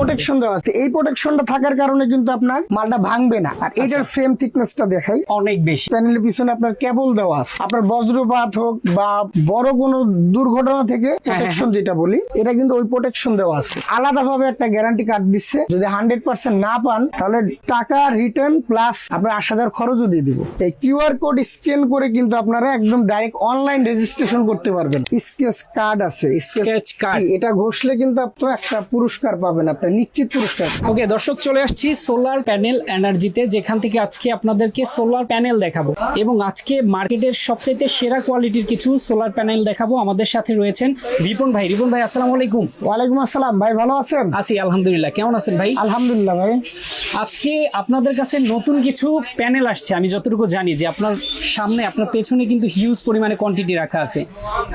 Protection দেওয়া আছে। এই প্রোটেকশনটা থাকার কারণে কিন্তু আপনার মালটা ভাঙবে না। আর এটার ফ্রেম থিকনেসটা দেখাই। অনেক বেশি। প্যানেলের পিছনে আপনার কেবল দেওয়া আছে। আপনার বজ্রপাত হোক বা বড় কোনো দুর্ঘটনা থেকে প্রোটেকশন যেটা বলি এটা কিন্তু ওই প্রোটেকশন দেওয়া আছে। আলাদাভাবে একটা গ্যারান্টি কার্ড দিচ্ছে। যদি হান্ড্রেড পার্সেন্ট না পান তাহলে টাকা রিটার্ন প্লাস আপনার আট হাজার খরচও দিয়ে দিব। এই কিউআর কোড স্ক্যান করে কিন্তু আপনারা একদম ডাইরেক্ট অনলাইন রেজিস্ট্রেশন করতে পারবেন। স্কেচ কার্ড আছে। স্কেচ কার্ড এটা ঘষলে কিন্তু আপনার একটা পুরস্কার পাবেন। আপনার নিশ্চিত পুরস্কার। ওকে দর্শক চলে আসছি সোলার প্যানেল এনার্জিতে যেখান থেকে আজকে আপনাদেরকে সোলার প্যানেল দেখাবো। এবং আজকে মার্কেটের সবচাইতে সেরা কোয়ালিটির কিছু সোলার প্যানেল দেখাবো। আমাদের সাথে রয়েছেন রিপন ভাই। রিপন ভাই আসসালামু আলাইকুম। ওয়ালাইকুম আসসালাম। ভাই ভালো আছেন? আছি আলহামদুলিল্লাহ। কেমন আছেন ভাই? আলহামদুলিল্লাহ ভাই। আজকে আপনাদের কাছে নতুন কিছু প্যানেল আসছে। আমি যতটুকু জানি যে আপনার সামনে আপনার পেছনে কিন্তু হিউজ পরিমাণে কোয়ান্টিটি রাখা আছে।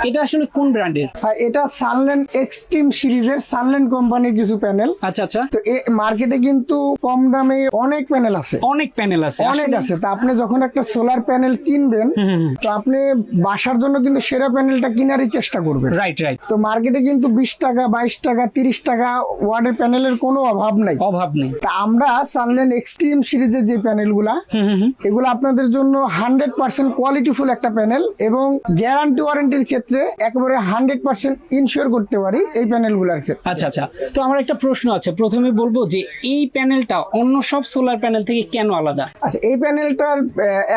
এটা আসলে কোন ব্র্যান্ডের এটা সানল্যান্ড এক্সট্রিম সিরিজের সানল্যান্ড কোম্পানির কিছু প্যানেল আচ্ছা আচ্ছা। তো এ মার্কেটে কিন্তু কম দামে অনেক প্যানেল আছে। অনেক প্যানেল আছে। অনেক আছে। তা আপনি যখন একটা সোলার প্যানেল কিনবেন তো আপনি বাসার জন্য কিন্তু সেরা প্যানেলটা কেনারই চেষ্টা করবেন। রাইট রাইট তো মার্কেটে কিন্তু বিশ টাকা বাইশ টাকা তিরিশ টাকা ওয়ার্ডের প্যানেলের কোনো অভাব নাই। অভাব নেই। তা আমরা সানল্যান্ড এক্সট্রিম সিরিজের যে প্যানেলগুলা এগুলো আপনাদের জন্য হান্ড্রেড পার্সেন্ট কোয়ালিটিফুল একটা প্যানেল এবং গ্যারান্টি ওয়ারেন্টির ক্ষেত্রে একেবারে হান্ড্রেড পার্সেন্ট ইনশিওর করতে পারি এই প্যানেলগুলোর ক্ষেত্রে। আচ্ছা আচ্ছা। তো আমার একটা প্রশ্ন আছে। প্রথমে বলব যে এই প্যানেলটা অন্য সব সোলার প্যানেল থেকে কেন আলাদা? আচ্ছা এই প্যানেলটার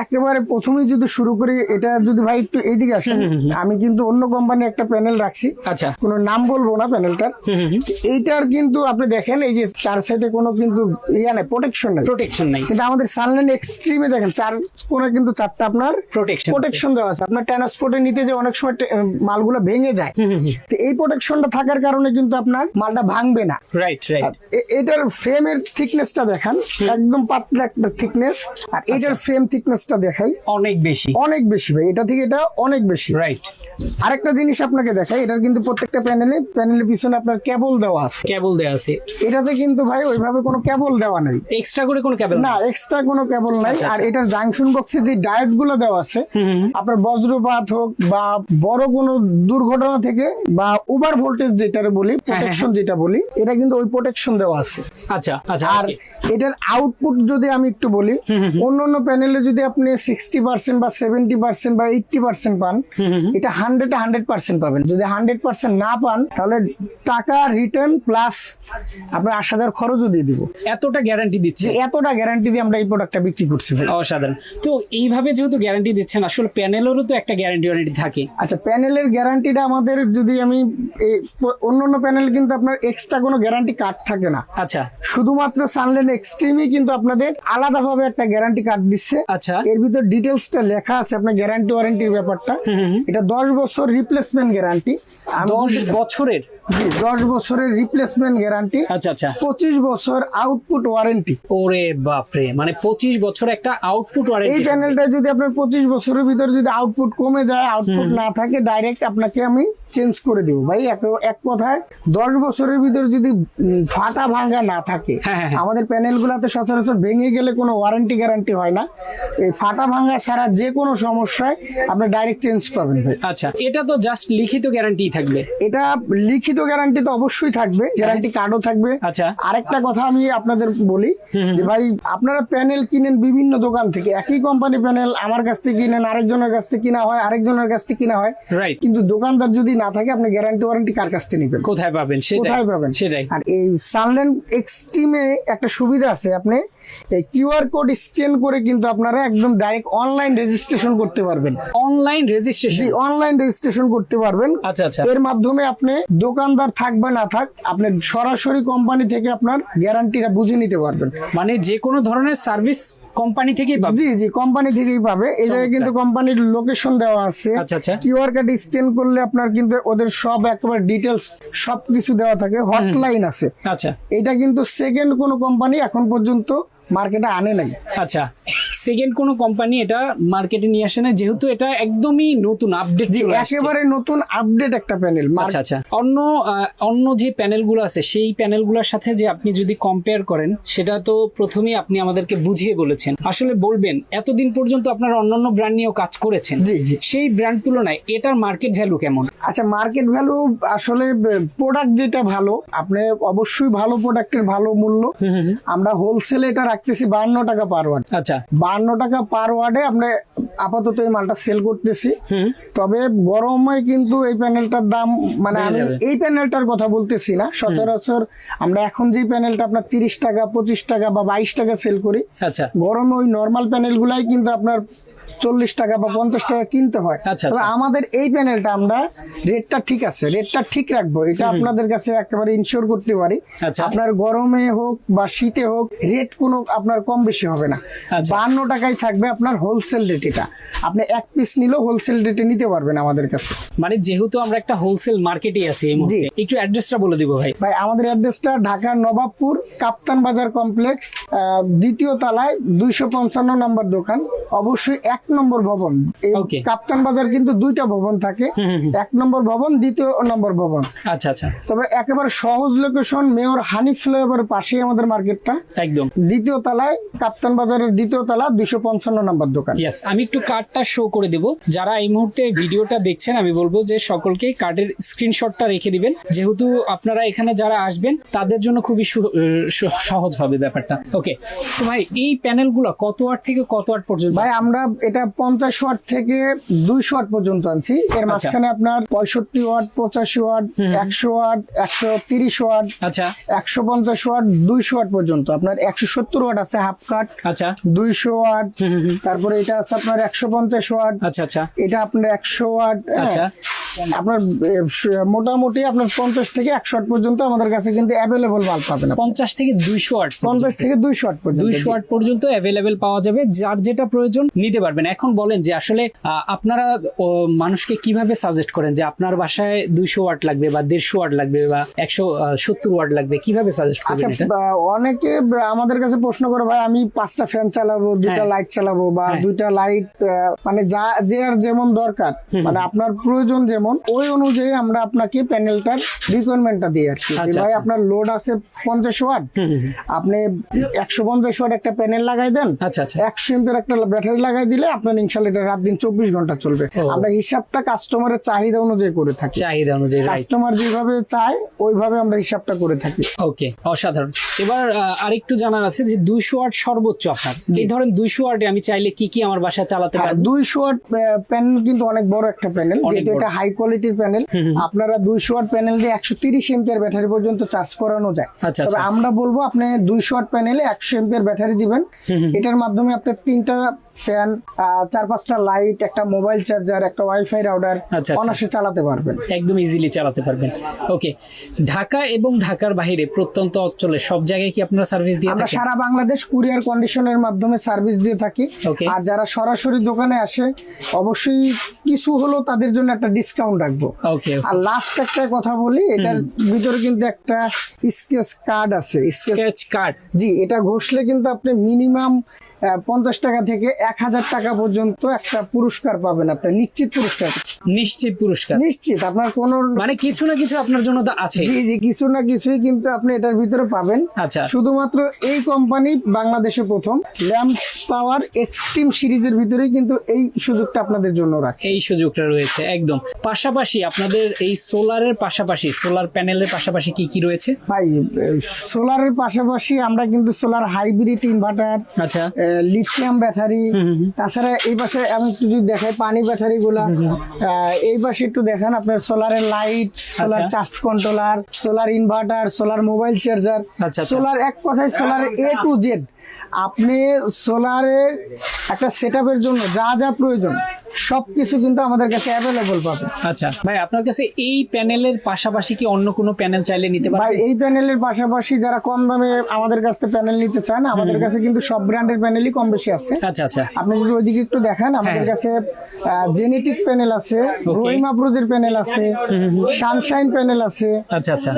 একেবারে প্রথমেই যদি শুরু করি এটা যদি ভাই একটু এইদিকে আসেন আমি কিন্তু অন্য কোম্পানির একটা প্যানেল রাখছি। আচ্ছা। কোনো নাম বলব না প্যানেলটার। এইটার কিন্তু আপনি দেখেন এই যে চার সাইডে কোনো কিন্তু ইয়া নেই প্রোটেকশন নেই। প্রোটেকশন নাই। কিন্তু আমাদের সানল্যান্ড এক্সট্রিমে দেখেন চার কোণে কিন্তু চারটা আপনার প্রোটেকশন প্রোটেকশন দেওয়া আছে। আপনার ট্রান্সপোর্টে নিতে যে অনেক সময় মালগুলো ভেঙে যায়। তো এই প্রোটেকশনটা থাকার কারণে কিন্তু আপনার মালটা ভাঙবে না। রাইট রাইট এটার ফ্রেমের থিকনেসটা দেখান। একদম পাতলা একটা থিকনেস আর এটার ফ্রেম থিকনেসটা দেখাই। অনেক বেশি। অনেক বেশি ভাই এটা থেকে এটা অনেক বেশি। রাইট আরেকটা জিনিস আপনাকে দেখাই এটার কিন্তু প্রত্যেকটা প্যানেলে প্যানেলের পিছনে আপনার কেবল দেওয়া আছে। কেবল দেওয়া আছে। এটাতে কিন্তু ভাই ওইভাবে কোনো কেবল দেওয়া নেই। এক্সট্রা করে কোনো কেবল না এক্সট্রা কোনো কেবল নাই। আর এটার জাংশন বক্সে যে ডায়েটগুলো দেওয়া আছে আপনার বজ্রপাত হোক বা বড় কোনো দুর্ঘটনা থেকে বা ওভার ভোল্টেজ যেটা বলি প্রোটেকশন যেটা বলি এটা কিন্তু ওই প্রোটেকশন দেওয়া আছে। আচ্ছা আচ্ছা আর এটার আউটপুট যদি আমি একটু বলি অন্য অন্য প্যানেলে যদি আপনি সিক্সটি পার্সেন্ট বা সেভেন্টি পার্সেন্ট বা এইটটি পার্সেন্ট পান এটা হান্ড্রেড হান্ড্রেড পার্সেন্ট পাবেন। যদি হান্ড্রেড পার্সেন্ট না পান তাহলে টাকা রিটার্ন প্লাস আপনার আট হাজার খরচও দিয়ে দিব। এতটা গ্যারান্টি দিচ্ছে। এতটা গ্যারান্টি দিয়ে আমরা এই প্রোডাক্টটা বিক্রি করছি অসাধারণ। তো এইভাবে যেহেতু গ্যারান্টি দিচ্ছেন আসলে প্যানেলেরও তো একটা গ্যারান্টি ওয়ারেন্টি থাকে। আচ্ছা প্যানেলের গ্যারান্টিটা আমাদের যদি আমি অন্য অন্য প্যানেল কিন্তু আপনার এক্সট্রা কোনো গ্যারান্টি কার্ড থাকে না। আচ্ছা। শুধুমাত্র সানল্যান্ড এক্সট্রিমই কিন্তু আপনাদের আলাদা ভাবে একটা গ্যারান্টি কার্ড দিচ্ছে। আচ্ছা। এর ভিতর ডিটেলসটা লেখা আছে আপনার গ্যারান্টি ওয়ারেন্টির ব্যাপারটা। এটা দশ বছর রিপ্লেসমেন্ট গ্যারান্টি দশ বছরের? দশ বছরের রিপ্লেসমেন্ট গ্যারান্টি আচ্ছা আচ্ছা। পঁচিশ বছর আউটপুট ওয়ারেন্টি ওরে বাপরে মানে পঁচিশ বছর একটা আউটপুট এই ওয়ারেন্টি প্যানেলটা যদি আপনার পঁচিশ বছরের ভিতরে যদি আউটপুট কমে যায় আউটপুট না থাকে ডাইরেক্ট আপনাকে আমি চেঞ্জ করে দিব। ভাই এক- কথায় দশ বছরের ভিতরে যদি ফাটা ভাঙা না থাকে হ্যাঁ, হ্যাঁ, হ্যাঁ। আমাদের প্যানেলগুলোতে সচরাচর ভেঙে গেলে কোনো ওয়ারেন্টি গ্যারান্টি হয় না। এই ফাটা ভাঙা ছাড়া যে কোনো সমস্যায় আপনি ডাইরেক্ট চেঞ্জ পাবেন ভাই। আচ্ছা এটা তো জাস্ট লিখিত গ্যারান্টি থাকবে। এটা লিখিত গ্যারান্টি তো অবশ্যই থাকবে গ্যারান্টি কার্ডও থাকবে। আচ্ছা। আরেকটা কথা আমি আপনাদের বলি যে ভাই আপনারা প্যানেল কিনেন বিভিন্ন দোকান থেকে। একই কোম্পানি প্যানেল আমার কাছ থেকে কিনেন আরেকজনের কাছ থেকে কিনা হয় আরেকজনের কাছ থেকে কিনা হয়। রাইট কিন্তু দোকানদার যদি না থাকে আপনি গ্যারান্টি ওয়ারেন্টি কার কাছ থেকে নেবেন? কোথায় পাবেন? কোথায় পাবেন? সেটাই। আর এই সানল্যান্ড এক্সট্রিমে একটা সুবিধা আছে আপনি এই কিউআর কোড স্ক্যান করে কিন্তু আপনারা একদম ডাইরেক্ট অনলাইন রেজিস্ট্রেশন করতে পারবেন। অনলাইন রেজিস্ট্রেশন অনলাইন রেজিস্ট্রেশন করতে পারবেন। আচ্ছা আচ্ছা। এর মাধ্যমে আপনি দোকানদার থাক বা না থাক আপনি সরাসরি কোম্পানি থেকে আপনার গ্যারান্টিটা বুঝে নিতে পারবেন। মানে যে কোনো ধরনের সার্ভিস কোম্পানি থেকেই পাবে? জি জি কোম্পানি থেকেই পাবে। এই জায়গায় কিন্তু কোম্পানির লোকেশন দেওয়া আছে। আচ্ছা, আচ্ছা। কিউআর কোড স্ক্যান করলে আপনার কিন্তু ওদের সব একবার ডিটেলস সব কিছু দেওয়া থাকে। হটলাইন আছে। আচ্ছা। এটা কিন্তু সেকেন্ড কোনো কোম্পানি এখন পর্যন্ত মার্কেটে আনে নাই। আচ্ছা। সেকেন্ড কোনো কোম্পানি এটা মার্কেটে নিয়ে আসে না যেহেতু এটা একদমই নতুন আপডেট একেবারে নতুন আপডেট একটা প্যানেল আচ্ছা আচ্ছা। অন্য অন্য যে প্যানেলগুলো আছে সেই প্যানেলগুলোর সাথে যে আপনি যদি কম্পেয়ার করেন সেটা তো প্রথমেই আপনি আমাদেরকে বুঝিয়ে বলেছেন। আসলে বলবেন এতদিন পর্যন্ত আপনারা অন্যান্য ব্র্যান্ড নিয়েও কাজ করেছেন। জি জি। সেই ব্র্যান্ড তুলনায় এটার মার্কেট ভ্যালু কেমন? আচ্ছা মার্কেট ভ্যালু আসলে প্রোডাক্ট যেটা ভালো আপনি অবশ্যই ভালো প্রোডাক্টের ভালো মূল্য। আমরা হোলসেলে এটা রাখতেছি বাহান্ন টাকা পার ওয়ার্ড আচ্ছা। বাহান্ন টাকা পার ওয়ার্ডে আমরা আপাতত এই মালটা সেল করতেছি। তবে গরমে কিন্তু এই প্যানেলটার দাম মানে আমি এই প্যানেলটার কথা বলতেছি না। সচরাচর আমরা এখন যে প্যানেলটা আপনার তিরিশ টাকা পঁচিশ টাকা বা বাইশ টাকা সেল করি আচ্ছা। গরমে ওই নর্মাল প্যানেলগুলাই কিন্তু আপনার চল্লিশ টাকা বা পঞ্চাশ টাকা কিনতে হয়। আচ্ছা, তবে আচ্ছা। আমাদের এই প্যানেলটা আমরা রেটটা ঠিক আছে রেটটা ঠিক রাখব। এটা আপনাদের কাছে একেবারে ইনশিওর করতে পারি। আচ্ছা। আপনার গরমে হোক বা শীতে হোক রেট কোনো আপনার কম বেশি হবে না। বান্ন টাকায় থাকবে আপনার হোলসেল রেট এটা। আপনি এক পিস নিলেও হোলসেল রেটে নিতে পারবেন আমাদের কাছে। মানে যেহেতু আমরা একটা হোলসেল মার্কেটে আছি এই মুহূর্তে একটু অ্যাড্রেসটা বলে দিব ভাই। ভাই আমাদের অ্যাড্রেসটা ঢাকা নবাবপুর কাপ্তান বাজার কমপ্লেক্স দ্বিতীয় তলায় দুইশো পঞ্চান্ন নম্বর দোকান। অবশ্যই এক নম্বর ভবন। এই কাপ্তান বাজার কিন্তু দুইটা ভবন থাকে। এক নম্বর ভবন দ্বিতীয় নম্বর ভবন। আচ্ছা আচ্ছা। তবে একেবারে সহজ লোকেশন মেয়র হানিফ ফ্লাইওভারের পাশেই আমাদের মার্কেটটা। একদম। দ্বিতীয় তলায় কাপ্তান বাজারের দ্বিতীয় তলা দুইশো পঞ্চান্ন নম্বর দোকান। ইয়েস আমি একটু কার্ডটা শো করে দেব। যারা এই মুহূর্তে ভিডিওটা দেখছেন আমি বলব যে সকলকে কার্ডের স্ক্রিনশটটা রেখে দিবেন। যেহেতু আপনারা এখানে যারা আসবেন তাদের জন্য খুবই সহজ হবে ব্যাপারটা। ওকে তো ভাই এই প্যানেলগুলো কত ওয়াট থেকে কত ওয়াট পর্যন্ত? ভাই আমরা এটা পঞ্চাশ ওয়াট থেকে দুইশো ওয়াট পর্যন্ত আনছি। এর মাঝখানে আপনার পঁয়ষট্টি ওয়াট পঁচাশি ওয়াট একশো ওয়াট একশো তিরিশ ওয়াট আচ্ছা। একশো পঞ্চাশ ওয়াট দুইশো ওয়াট পর্যন্ত। আপনার একশো সত্তর ওয়াট আছে হাফ কাট আচ্ছা। দুইশো ওয়াট তারপরে এটা আছে আপনার একশো পঞ্চাশ ওয়াট। আচ্ছা আচ্ছা। এটা আপনার একশো ওয়াট হ্যাঁ। আচ্ছা। আপনার মোটামুটি আপনার পঞ্চাশ থেকে একশো ওয়াট পর্যন্ত আমাদের কাছে কিন্তু অ্যাভেলেবল পাবেন পঞ্চাশ থেকে দুইশো ওয়াট পঞ্চাশ থেকে দুইশো ওয়াট পর্যন্ত। দুইশো ওয়াট পর্যন্ত অ্যাভেলেবেল পাওয়া যাবে। যার যেটা প্রয়োজন নিতে পারবেন। এখন বলেন যে আসলে আপনারা মানুষকে কীভাবে সাজেস্ট করেন যে আপনার বাসায় দুইশো ওয়াট লাগবে বা দেড়শো ওয়াট লাগবে বা একশো সত্তর ওয়াট লাগবে? কীভাবে সাজেস্ট আচ্ছা করবেন অনেকে আমাদের কাছে প্রশ্ন করে ভাই আমি পাঁচটা ফ্যান চালাবো দুইটা হ্যাঁ। লাইট চালাবো বা হ্যাঁ। দুইটা লাইট মানে যা যে আর যেমন দরকার মানে আপনার প্রয়োজন যেমন ওই অনুযায়ী আমরা আপনাকে প্যানেলটার রিকোয়ারমেন্টটা দিই আর কি। আচ্ছা, ভাই আচ্ছা। আপনার লোড আছে পঞ্চাশ ওয়াট আপনি একশো পঞ্চাশ ওয়াট একটা প্যানেল লাগাই দেন আচ্ছা একশো এমপের একটা ব্যাটারি লাগাই দিলে আপনার ইনশাল্লাহ এটা রাত দিন চব্বিশ ঘণ্টা চলবে। আমরা হিসাবটা কাস্টমারের চাহিদা অনুযায়ী করে থাকি। চাহিদা অনুযায়ী কাস্টমার যেভাবে চায় ওইভাবে আমরা হিসাবটা করে থাকি। ওকে অসাধারণ। এবার আরেকটু জানার আছে যে দুইশো ওয়াট সর্বোচ্চ আপনার। এই ধরেন দুইশো ওয়াটে আমি চাইলে কি কি আমার বাসায় চালাতে হ্যাঁ পারব? দুইশো ওয়াট প্যানেল কিন্তু অনেক বড় একটা প্যানেল যেহেতু এটা হাই কোয়ালিটির প্যানেল আপনারা দুইশো ওয়াট প্যানেল দিয়ে একশো তিরিশ এম্পিয়ার ব্যাটারি পর্যন্ত চার্জ করানো যায়। আচ্ছা, তবে আচ্ছা। আমরা বলব আপনি দুইশো ওয়াট প্যানেলে একশো এম্পিয়ার ব্যাটারি দিবেন। এটার মাধ্যমে আপনার তিনটা ফ্যান চার পাঁচটা লাইট একটা মোবাইল চার্জার একটা ওয়াইফাই রাউডার। অনাসে চালাতে পারবেন। একদম ইজিলি চালাতে পারবেন। ওকে ঢাকা এবং ঢাকার বাইরে প্রত্যন্ত অঞ্চলে সব জায়গায় কি আপনারা সার্ভিস দিয়ে আমরা সারা বাংলাদেশ কুরিয়ার কন্ডিশনের মাধ্যমে সার্ভিস দিয়ে থাকি. আর যারা সরাসরি দোকানে আসে অবশ্যই কিছু হলেও তাদের জন্য একটা ডিসকাউন্ট রাখব। ওকে আর লাস্ট একটা কথা বলি এটার ভিতরে কিন্তু একটা স্কেচ কার্ড আছে। স্কেচ কার্ড জি এটা ঘষলে কিন্তু আপনি মিনিমাম পঞ্চাশ টাকা থেকে এক হাজার টাকা পর্যন্ত একটা পুরস্কার পাবেন আপনি নিশ্চিত পুরস্কার। নিশ্চিত পুরস্কার। নিশ্চিত আপনার কোন মানে কিছু না কিছু আপনার জন্য তো আছে। জি জি কিছু না কিছুই কিন্তু আপনি এটার ভিতরে পাবেন। আচ্ছা। শুধুমাত্র এই কোম্পানি বাংলাদেশে প্রথম ল্যাম্প পাওয়ার এক্সট্রিম সিরিজের ভিতরেই কিন্তু এই সুযোগটা আপনাদের জন্য রাখছে। এই সুযোগটা রয়েছে একদম। পাশাপাশি আপনাদের এই সোলারের পাশাপাশি সোলার প্যানেলের পাশাপাশি কি কি রয়েছে? ভাই সোলারের পাশাপাশি আমরা কিন্তু সোলার হাইব্রিড ইনভার্টার আচ্ছা। লিথিয়াম ব্যাটারি তাছাড়া এই পাশে আমি একটু যদি দেখাই পানি ব্যাটারি গুলা আহ, এই পাশে একটু দেখেন আপনার সোলারের light solar. Charge controller solar inverter solar mobile charger. Solar এক কথায় সোলার এ টু জেড আপনি সোলারের একটা সেট আপের জন্য যা যা প্রয়োজন সবকিছু কিন্তু আমাদের কাছে অ্যাভেলেবল পাবেন। আচ্ছা ভাই আপনার কাছে এই প্যানেলের পাশাপাশি কি অন্য কোনো প্যানেল চাইলে নিতে ভাই এই প্যানেলের পাশাপাশি যারা কম দামে আমাদের কাছ থেকে প্যানেল নিতে চান আমাদের কাছে কিন্তু সব ব্র্যান্ডের প্যানেলই কম বেশি আছে। আচ্ছা আচ্ছা। আপনি যদি ওইদিকে একটু দেখেন আমাদের হ্যাঁ। কাছে জেনেটিক প্যানেল আছে রহিমা ব্রোজের প্যানেল আছে সানশাইন প্যানেল আছে আচ্ছা আচ্ছা।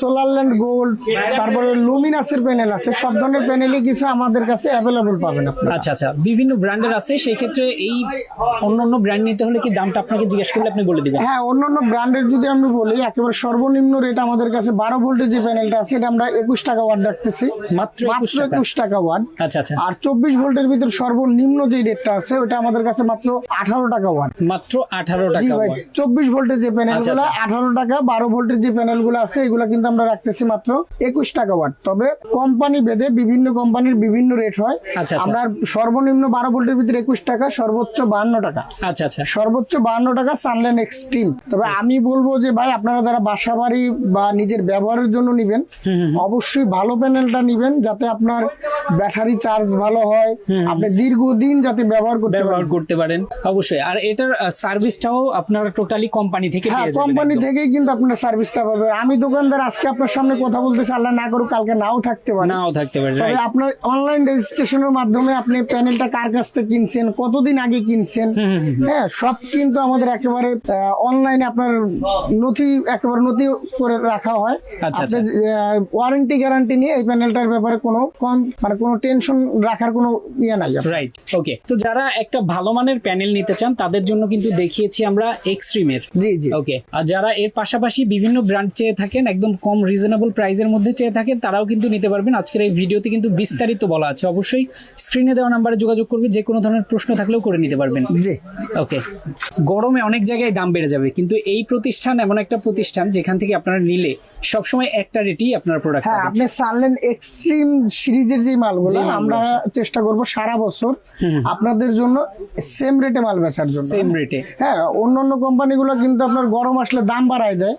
সোলারল্যান্ড গোল্ড তারপরে লুমিনাসের প্যানেল আছে সব ধরনের প্যানেলই কিছু আমাদের কাছে অ্যাভেলেবল পাবেন আপনারা। আচ্ছা আচ্ছা। বিভিন্ন ব্র্যান্ডের আছে সেই ক্ষেত্রে এই অন্য অন্য ব্র্যান্ড নিতে হলে কি দামটা আপনাকে জিজ্ঞেস করলে আপনি বলে দিবেন? হ্যাঁ অন্যান্য ব্র্যান্ডের যদি আমি বলি একেবারে সর্বনিম্ন রেট আমাদের কাছে বারো ভোল্টের যে প্যানেলটা আছে এটা আমরা একুশ টাকা ওয়াট রাখতেছি মাত্র 21 টাকা? একুশ টাকা ওয়াট আচ্ছা আচ্ছা। আর চব্বিশ ভোল্টের ভিতর সর্বনিম্ন যে রেটটা আছে ওটা আমাদের কাছে মাত্র আঠারো টাকা ওয়াট মাত্র আঠারো টাকা watt। চব্বিশ ভোল্টের যে প্যানেল আচ্ছা, আচ্ছা। আঠারো টাকা বারো ভোল্টের যে প্যানেলগুলো আছে এগুলো কিন্তু আমরা রাখতেছি মাত্র একুশ টাকা ওয়াট তবে কোম্পানি ভেদে বিভিন্ন কোম্পানির বিভিন্ন রেট হয়। আচ্ছা, আচ্ছা। আমরা সর্বনিম্ন বারো ভোল্টের ভিতরে একুশ টাকা সর্বোচ্চ বাহান্ন টাকা। আচ্ছা আচ্ছা। সর্বোচ্চ বাহান্ন টাকা সানলাইন এক্সট্রিম তবে আমি বলব যে ভাই আপনারা যারা বাসা বাড়ি বা নিজের ব্যবহারের জন্য নিবেন অবশ্যই ভালো প্যানেলটা নিবেন যাতে আপনার ব্যাটারি চার্জ ভালো হয়। আপনি দীর্ঘদিন যাতে ব্যবহার করতে ব্যবহার পারেন করতে পারেন অবশ্যই। আর এটার সার্ভিসটাও আপনারা টোটালি কোম্পানি থেকে হ্যাঁ কোম্পানি। থেকেই কিন্তু আপনার সার্ভিসটা পাবে আমি দোকানদার আজকে আপনার সামনে কথা বলতেছি আল্লাহ না করুক কালকে নাও থাকতে পারে। নাও থাকতে পারে তবে আপনার অনলাইন রেজিস্ট্রেশনের মাধ্যমে আপনি প্যানেলটা কার কাছ থেকে কিনছেন কতদিন আগে কিনছেন? হ্যাঁ সব কিন্তু আমাদের একেবারে অনলাইনে আপনার নথি একেবারে নথি করে রাখা হয়। আচ্ছা, ওয়ারেন্টি গ্যারান্টি নিয়ে এই প্যানেলটার ব্যাপারে কোনো কম মানে কোনো টেনশন রাখার কোনো ইয়ে নাই রাইট ওকে তো যারা একটা ভালো মানের প্যানেল নিতে চান তাদের জন্য কিন্তু দেখিয়েছি আমরা এক্সট্রিমের জি জি। ওকে আর যারা এর পাশাপাশি বিভিন্ন ব্র্যান্ড চেয়ে থাকেন একদম কম রিজনেবল প্রাইসের মধ্যে চেয়ে থাকেন তারাও কিন্তু নিতে পারবেন। আজকের এই ভিডিওতে কিন্তু বিস্তারিত বলা আছে অবশ্যই স্ক্রিনে দেওয়া নাম্বারে যোগাযোগ করবে যে কোনো ধরনের প্রশ্ন থাকলেও করে নিতে পারবেন। জি। ওকে গরমে অনেক জায়গায় দাম বেড়ে যাবে কিন্তু এই প্রতিষ্ঠান এমন একটা প্রতিষ্ঠান যেখান থেকে আপনারা নিলে সবসময় একটা রেটেই আপনার প্রোডাক্ট হ্যাঁ আপনি সানলেন এক্সট্রিম সিরিজের যে মালগুলো আমরা চেষ্টা করব সারা বছর আপনাদের জন্য সেম রেটে মাল বেচার জন্য। সেম রেটে হ্যাঁ অন্য অন্য কোম্পানিগুলো কিন্তু আপনার গরম আসলে দাম বাড়ায় দেয়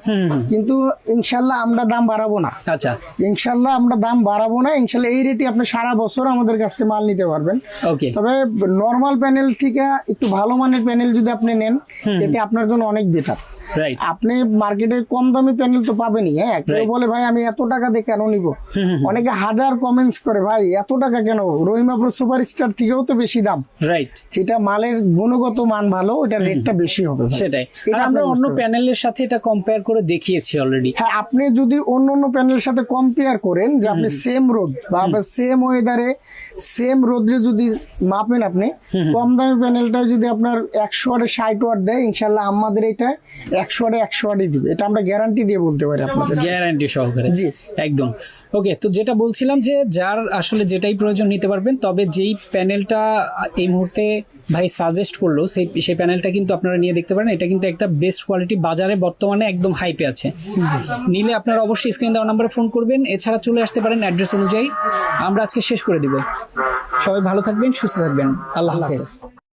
কিন্তু ইনশাল্লাহ আমরা দাম বাড়াবো না। আচ্ছা। ইনশাল্লাহ আমরা দাম বাড়াবো না ইনশাল্লাহ এই রেটে আপনি সারা বছর আমাদের কাছ থেকে মাল নিতে পারবেন। তবে নর্মাল প্যানেল থেকে একটু ভালো মানের প্যানেল যদি আপনি নেন এতে আপনার জন্য অনেক বেটার আপনি মার্কেটে কম দামি প্যানেল তো পাবেনই হ্যাঁ? কেউ বলে ভাই আমি এত টাকা দিয়ে কেন নিব? অনেকে হাজার কমেন্টস করে ভাই এত টাকা কেন? রহিমাপুর সুপার স্টার থেকেও তো বেশি দাম। রাইট সেটা মালের গুণগত মান ভালো ওটা রেটটা বেশি হবে সেটাই। আমরা অন্য প্যানেলের সাথে এটা কম্পেয়ার করে দেখিয়েছি অলরেডি হ্যাঁ আপনি যদি অন্য অন্য প্যানেলের সাথে কম্পেয়ার করেন যে আপনি সেম রোদ বা সেম ওয়েদারে সেম রোদ্রে যদি মাপেন আপনি কম দামি প্যানেলটা যদি আপনার একশো ওয়াটে ষাট ওয়াট দেয় ইনশাল্লাহ আমাদের এটা একশো ওয়াটে একশো ওয়াটই দিবে। এটা আমরা গ্যারান্টি দিয়ে বলতে পারি আপনাদের। গ্যারান্টি সহকারে। জি। একদম। ওকে তো যেটা বলছিলাম যে যার আসলে যেটাই প্রয়োজন নিতে পারবেন তবে যেই প্যানেলটা এই মুহূর্তে ভাই সাজেস্ট করল সেই সেই প্যানেলটা কিন্তু আপনারা নিয়ে দেখতে পারেন। এটা কিন্তু একটা বেস্ট কোয়ালিটি বাজারে বর্তমানে একদম হাইপে আছে। নিলে আপনারা অবশ্যই স্ক্রিন দেওয়া নাম্বারে ফোন করবেন। এছাড়া চলে আসতে পারেন অ্যাড্রেস অনুযায়ী। আমরা আজকে শেষ করে দিব। সবাই ভালো থাকবেন সুস্থ থাকবেন। আল্লাহ হাফেজ।